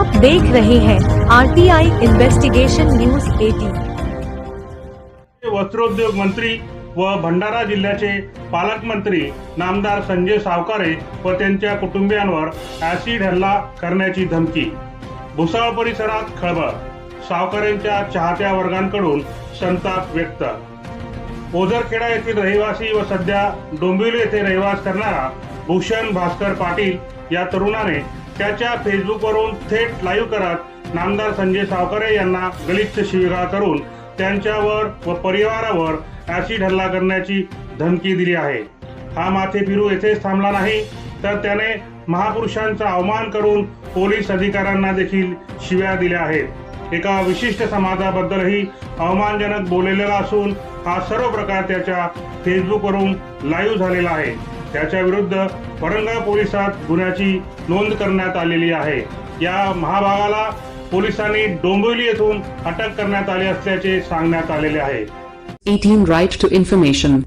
आप देख रहे हैं आरटीआई इन्वेस्टिगेशन न्यूज एटी। वस्त्रोद्योग मंत्री व भंडारा जिल्ह्याचे पालकमंत्री नामदार संजय सावकारे व त्यांच्या कुटुंबियांवर ऍसिड हल्ला करण्याची धमकी. भुसाळ परिसरात खळबळ. सावकारेंच्या चाहत्या वर्गांकडून संताप व्यक्त. ओझरखेडा येथील रहिवासी व सध्या डोंबिवली येथे रहिवास करणारा भूषण भास्कर पाटील या तरुणाने त्याच्या फेसबुकवरून थेट लाईव्ह करत नामदार संजय सावकारे यांना गलिच्छ शिविगाळ करून त्यांच्यावर व परिवारावर ऍसिड हल्ला करण्याची धमकी दिली आहे. हा माथे फिरू येथेच थांबला नाही तर त्याने महापुरुषांचा अवमान करून पोलीस अधिकाऱ्यांना देखील शिव्या दिल्या आहेत. एका विशिष्ट समाजाबद्दलही अवमानजनक बोललेला असून हा सर्व प्रकार त्याच्या फेसबुकवरून लाईव्ह झालेला आहे. त्याच्या विरुद्ध वरंगा पोलिसात गुन्ह्याची नोंद करण्यात आलेली आहे. या महाभागाला पोलिसांनी डोंबिवली येथून अटक करण्यात आली असल्याचे सांगण्यात आलेले आहे. 18 राईट टू इन्फॉर्मेशन